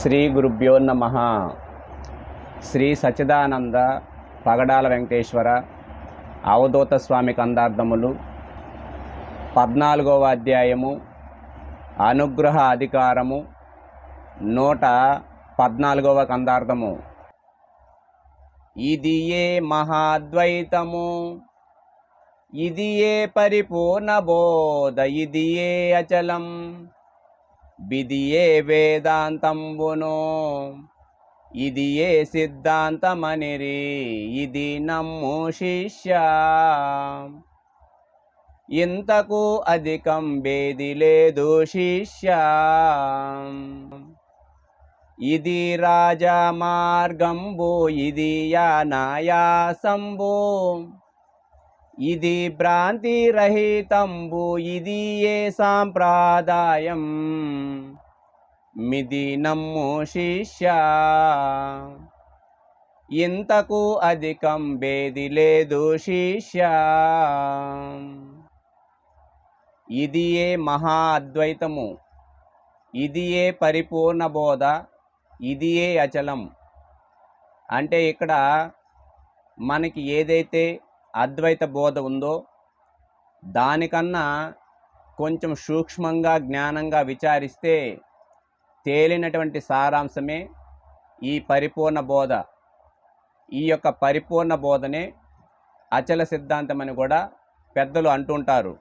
శ్రీ గురుభ్యో నమ. శ్రీ సచ్చిదానంద పగడాల వెంకటేశ్వర అవధూత స్వామి కందార్థములు పద్నాలుగవ అధ్యాయము అనుగ్రహ అధికారము నూట పద్నాలుగవ కందార్థము. ఇది ఏ మహాద్వైతము ఇది ఏ పరిపూర్ణ బోధ ఇది ఏ అచలం. బిదియే వేదాంతంబును ఇది ఏ సిద్ధాంతమనిరి ఇది నమ్ము శిష్య. ఇంతకు అధికం బేది లేదు శిష్య. ఇది రాజా మార్గంబు ఇది యానాయాసంబు. ఇది భ్రాంతి రహితంబు ఇది ఏ సాంప్రదాయం? మిది నమ్ము శిష్య. ఇంతకు అధికం బేది లేదు శిష్య. ఇది ఏ మహా అద్వైతము ఇది ఏ పరిపూర్ణ బోధ? ఇది ఏ అచలం? అంటే ఇక్కడ మనకి ఏదైతే అద్వైత బోధ ఉందో దానికన్నా కొంచెం సూక్ష్మంగా జ్ఞానంగా విచారిస్తే తేలినటువంటి సారాంశమే ఈ పరిపూర్ణ బోధ. ఈ యొక్క పరిపూర్ణ బోధనే అచల సిద్ధాంతం అని కూడా పెద్దలు అంటుంటారు.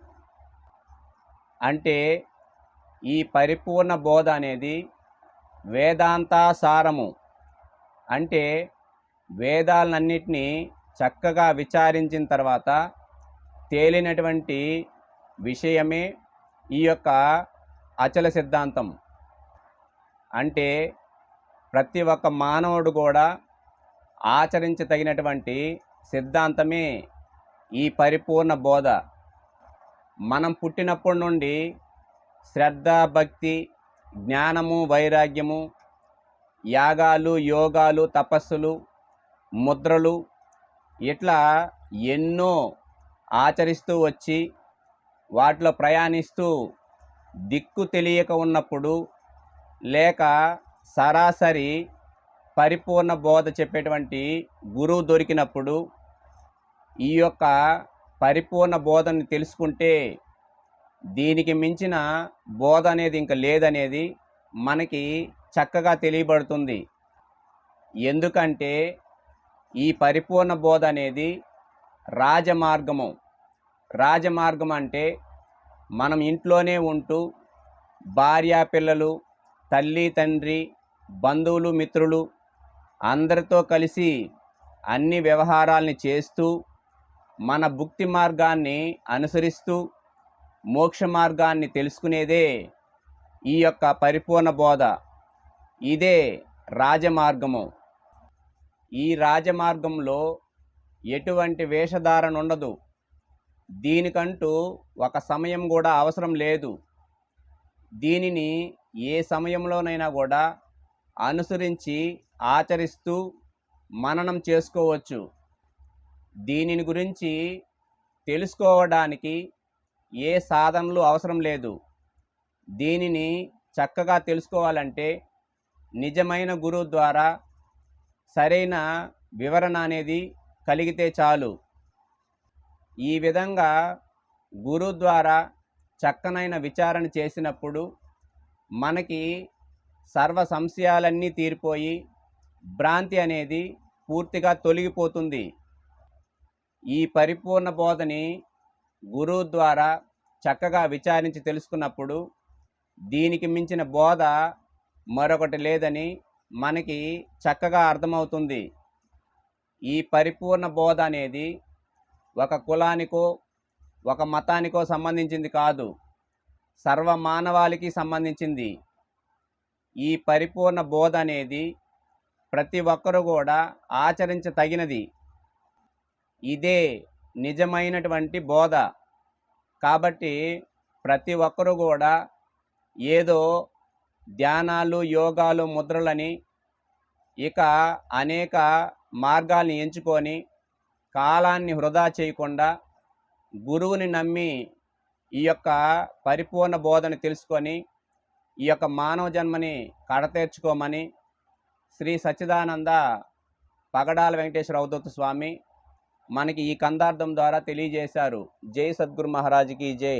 అంటే ఈ పరిపూర్ణ బోధ అనేది వేదాంతా సారము అంటే వేదాలన్నిటినీ చక్కగా విచారించిన తర్వాత తేలినటువంటి విషయమే ఈ యొక్క అచల సిద్ధాంతం. అంటే ప్రతి ఒక్క మానవుడు కూడా ఆచరించదగినటువంటి సిద్ధాంతమే ఈ పరిపూర్ణ బోధ. మనం పుట్టినప్పటి నుండి శ్రద్ధ భక్తి జ్ఞానము వైరాగ్యము యాగాలు యోగాలు తపస్సులు ముద్రలు ఇట్లా ఎన్నో ఆచరిస్తూ వచ్చి వాటిలో ప్రయాణిస్తూ దిక్కు తెలియక ఉన్నప్పుడు లేక సరాసరి పరిపూర్ణ బోధ చెప్పేటువంటి గురువు దొరికినప్పుడు ఈ యొక్క పరిపూర్ణ బోధని తెలుసుకుంటే దీనికి మించిన బోధ అనేది ఇంకా లేదనేది మనకి చక్కగా తెలియబడుతుంది. ఎందుకంటే ఈ పరిపూర్ణ బోధ అనేది రాజమార్గము. రాజమార్గం అంటే మనం ఇంట్లోనే ఉంటూ భార్య పిల్లలు తల్లి తండ్రి బంధువులు మిత్రులు అందరితో కలిసి అన్ని వ్యవహారాల్ని చేస్తూ మన భుక్తి మార్గాన్ని అనుసరిస్తూ మోక్ష మార్గాన్ని తెలుసుకునేదే ఈ యొక్క పరిపూర్ణ బోధ. ఇదే రాజమార్గము. ఈ రాజమార్గంలో ఎటువంటి వేషధారణ ఉండదు. దీనికంటూ ఒక సమయం కూడా అవసరం లేదు. దీనిని ఏ సమయంలోనైనా కూడా అనుసరించి ఆచరిస్తూ మననం చేసుకోవచ్చు. దీనిని గురించి తెలుసుకోవడానికి ఏ సాధనలు అవసరం లేదు. దీనిని చక్కగా తెలుసుకోవాలంటే నిజమైన గురువు ద్వారా సరైన వివరణ అనేది కలిగితే చాలు. ఈ విధంగా గురువు ద్వారా చక్కనైన విచారణ చేసినప్పుడు మనకి సర్వ సంశయాలన్నీ తీరిపోయి భ్రాంతి అనేది పూర్తిగా తొలగిపోతుంది. ఈ పరిపూర్ణ బోధని గురువు ద్వారా చక్కగా విచారించి తెలుసుకున్నప్పుడు దీనికి మించిన బోధ మరొకటి లేదని మనకి చక్కగా అర్థమవుతుంది. ఈ పరిపూర్ణ బోధ అనేది ఒక కులానికో ఒక మతానికో సంబంధించింది కాదు. సర్వ మానవాళికి సంబంధించింది. ఈ పరిపూర్ణ బోధ అనేది ప్రతి ఒక్కరు కూడా ఆచరించతగినది ఇదే నిజమైనటువంటి బోధ. కాబట్టి ప్రతి ఒక్కరు కూడా ఏదో ధ్యానాలు యోగాలు ముద్రలని ఇక అనేక మార్గాల్ని ఎంచుకొని కాలాన్ని వృధా చేయకుండా గురువుని నమ్మి ఈ యొక్క పరిపూర్ణ బోధన తెలుసుకొని ఈ యొక్క మానవ జన్మని కడతేర్చుకోమని శ్రీ సచ్చిదానంద పగడాల వెంకటేశ్వర అవధూత స్వామి మనకి ఈ కందార్థం ద్వారా తెలియజేశారు. జై సద్గురు మహారాజుకి జై.